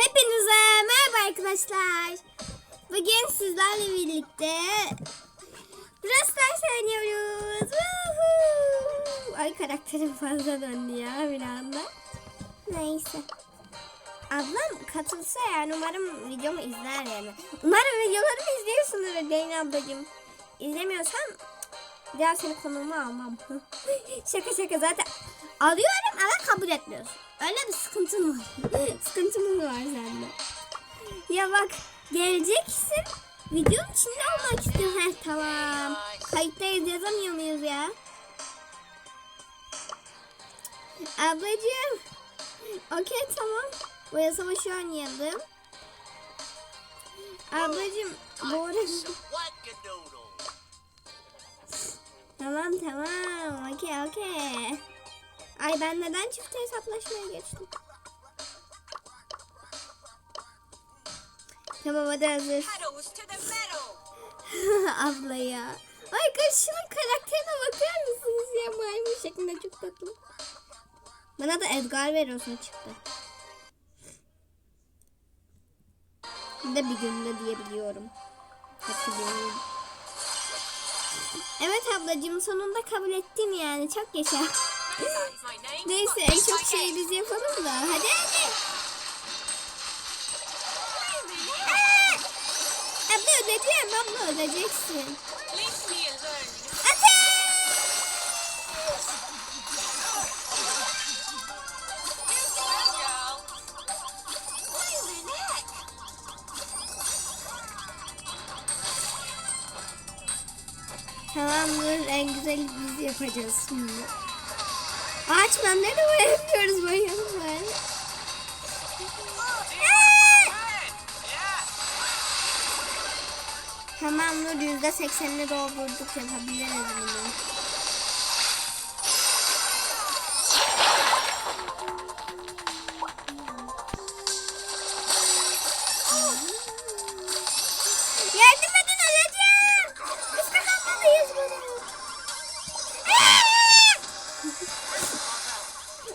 Hepinize merhaba arkadaşlar. Bugün sizlerle birlikte Brawl oynuyoruz. Ay karakterim fazla döndü ya bir anda. Neyse. Ablam katılsa yani umarım videomu izler yani. Umarım videolarımı izliyorsundur Ödeyin ablacığım. İzlemiyorsan bir daha seni konuğuma almam. şaka şaka zaten alıyorum ama kabul etmiyorsun. Öyle bir sıkıntın var. Sıkıntın var sende. Ya bak geleceksin. Videonun içinde olmak istiyorum. Heh tamam. Kayıttayız yazamıyor muyuz ya? Ablacığım. Okey tamam. Boya savaşı oynayalım. Ablacığım bu arada... Tamam tamam. Okey okey. Ay ben neden çift hesaplaşmaya geçtim? Tamam hadi hazır. Abla ya. Ay karşının karakterine bakar mısınız ya? Maymun şeklinde çok tatlı. Bana da Edgar Veros'a çıktı. Bir de bir günde diyebiliyorum. Hatırlıyorum. Evet ablacığım sonunda kabul ettin yani. Çok yaşa. Neyse en çok şeyi biz yapalım da. Hadi hadi. Abla ödeyeceğim. Abla ödeyeceksin. Biz yapacağız şimdi. Ağaç nerede böyle yapıyoruz bayım ben. Tamam Nur yüzde seksenini doldurduk yapabiliriz bunu.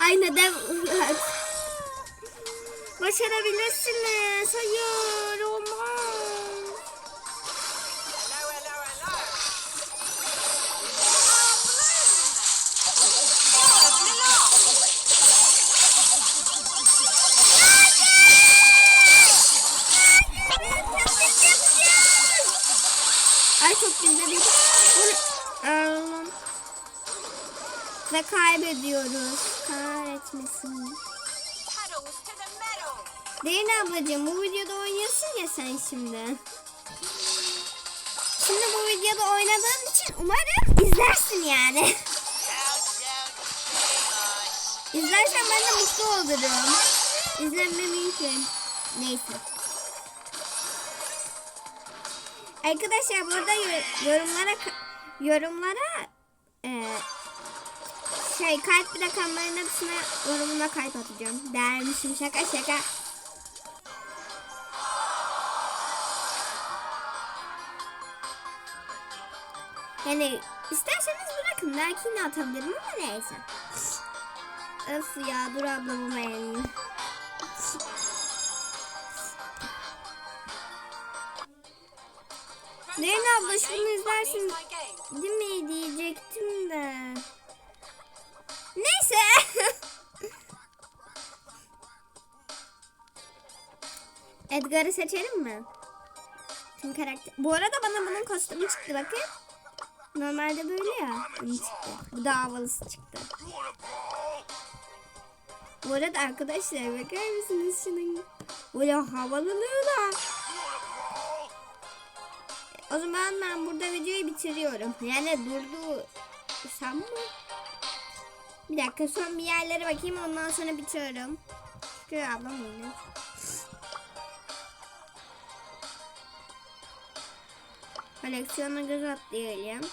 Ay neden Başarabilirsiniz. Hayır olmaz. Ay çok güzel bir Aa, Ve kaybediyoruz. Kahretmesin. Derin ablacığım bu videoda oynuyorsun ya sen şimdi. Şimdi bu videoda oynadığın için umarım izlersin yani. İzlersen ben de mutlu olurum. İzlenme mümkün. Neyse. Arkadaşlar burada yo- yorumlara yorumlara e, şey kalp bırakanların hepsine yorumuna kalp atacağım. Dermişim şaka şaka. Yani isterseniz bırakın belki yine atabilirim ama neyse. Öf ya dur ablamı beğeneyim. Derin abla şunu izlersin değil mi diyecektim de. Neyse. Edgar'ı seçelim mi? Tüm karakter. Bu arada bana bunun kostümü çıktı bakın. Normalde böyle ya. Çıktı. Bu da havalısı çıktı. Bu arada arkadaşlar bakar mısınız şunun? Böyle havalılığına. O zaman ben burada videoyu bitiriyorum. Yani durdu sen mı? Bir dakika son bir yerlere bakayım ondan sonra bitiyorum. Çünkü ablam oynuyor. Koleksiyona göz atlayalım.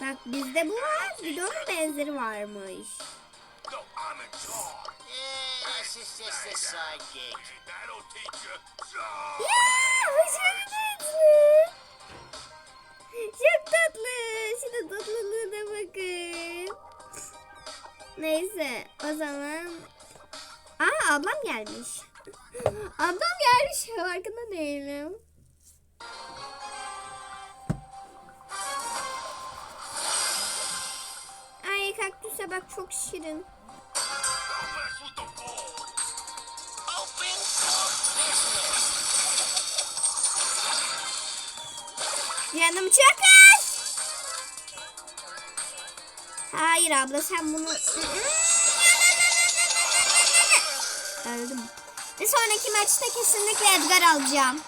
Bak bizde bu var. Bir de onun benzeri varmış. Ya çok tatlı. Çok tatlı. Şuna Neyse o zaman Aa ablam gelmiş. Ablam gelmiş. Farkında değilim. Ay kaktüse bak çok şirin. Open for Hayır abla sen bunu... Öldüm. Bir sonraki maçta kesinlikle Edgar alacağım.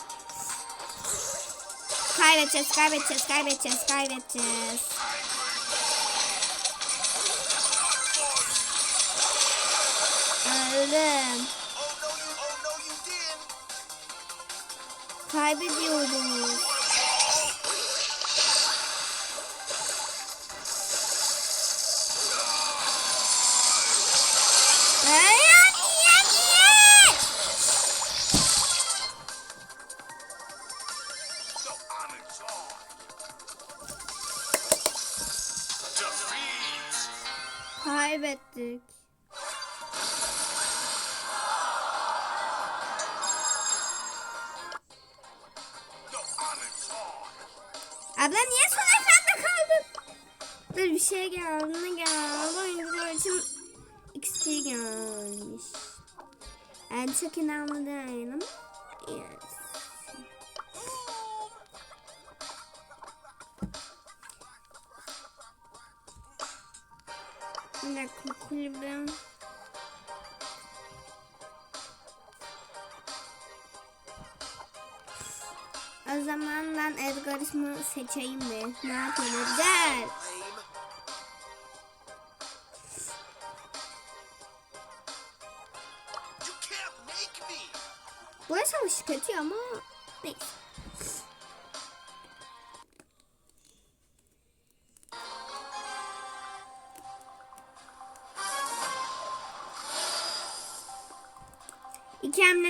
Kaybedeceğiz, kaybedeceğiz, kaybedeceğiz, kaybedeceğiz. Öldüm. Kaybediyoruz. Kaybettik. Abla niye son ekranda kaldın? Dur bir şey geldi. Geldi? Oyuncular için XP gelmiş. En çok inanlı değilim. Yes. Bir dakika kulübüm. O zaman ben Edgar'ımı seçeyim mi? Ne yapayım Edgar? Bu savaş kötü ama neyse.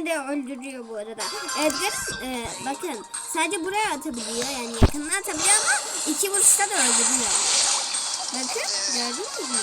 De öldürüyor bu arada. Edgar e, bakın sadece buraya atabiliyor yani yakınına atabiliyor ama iki vuruşta da öldürüyor. Bakın gördünüz mü?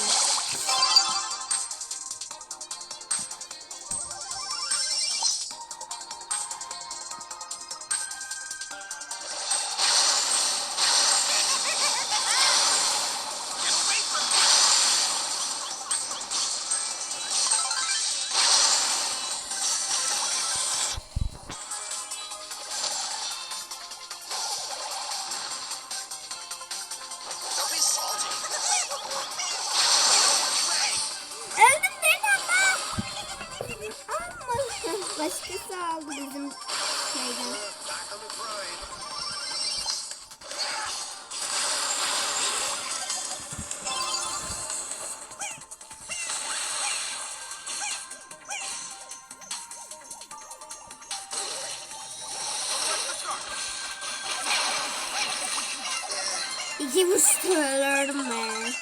Buçuk ölüyorum ben.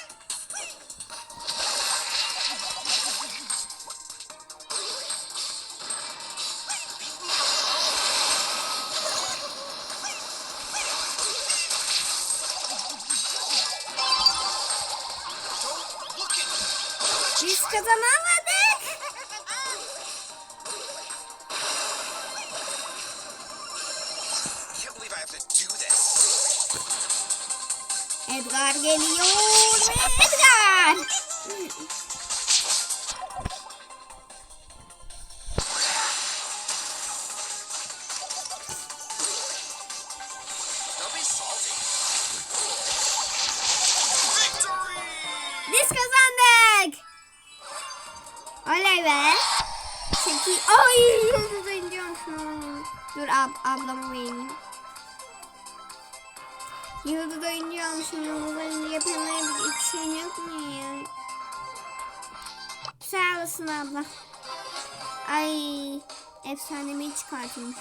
Biz kazanamadık. Edgar geliyor Edgar. Biz kazandık. Oley be. Çünkü ay. Dur ab ablamı beğeneyim. Yıldız oyuncu olmuşum. Yıldız oyuncu yapanlara bir iki şey yok mu ya? Sağ olasın abla. Ay efsanemeyi çıkartayım.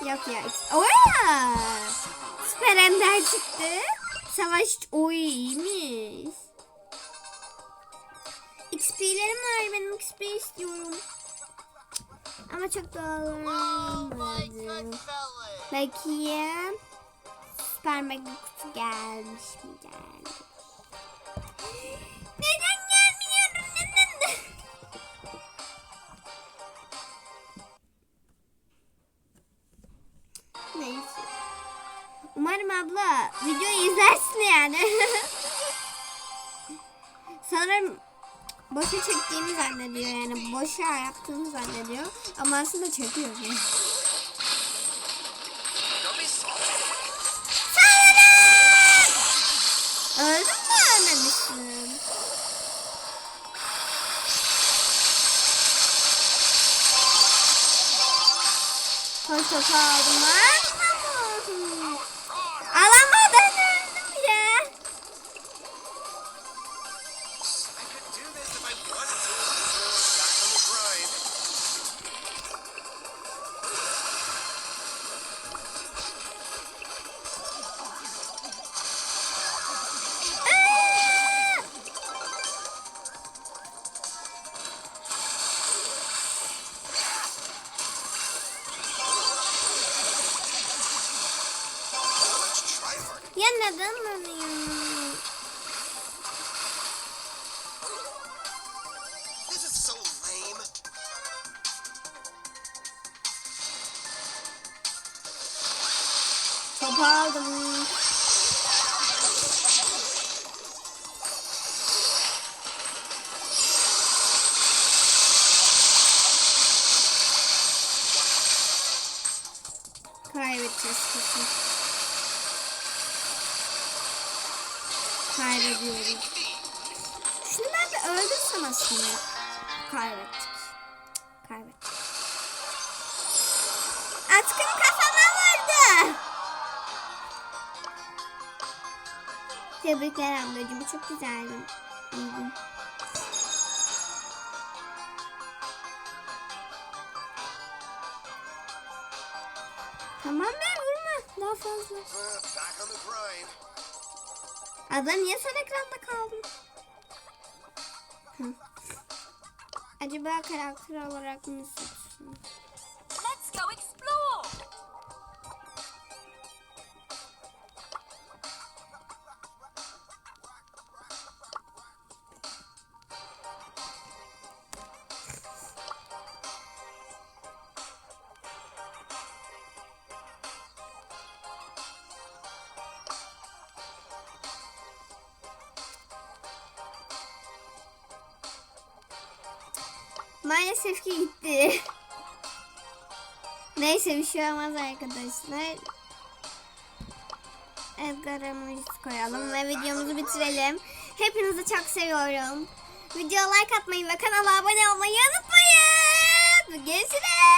Yok ya. Oya! Süper Ender çıktı. Savaş oy iyiymiş. XP'lerim var benim XP istiyorum. Ama çok good fellas. Bakayım. Süpermarket kutu gelmiş mi gelmiş. Neden gelmiyorum? Neden? Neyse. Umarım abla videoyu izlersin yani. Sanırım boşa çektiğini zannediyor yani. Boşa yaptığını zannediyor. Ama aslında çekiyor. Yani. Öldün mü ölmemişsin? Koş topu lan. Neden lame. Topu aldım. Kaybedeceğiz kesin. Kaybediyoruz. Şunu ben bir öldürsem aslında. Kaybettik. Kaybettik. Atkım kafama vurdu. Tebrikler ablacığım. Çok güzeldin. İyiydin. Tamam be vurma. Daha fazla. Ada niye sen ekranda kaldın? Acaba karakter olarak mı seçsin? Maalesef ki gitti. Neyse bir şey olmaz arkadaşlar. Edgar emojisi koyalım ve videomuzu bitirelim. Hepinizi çok seviyorum. Videoya like atmayı ve kanala abone olmayı unutmayın. Görüşürüz.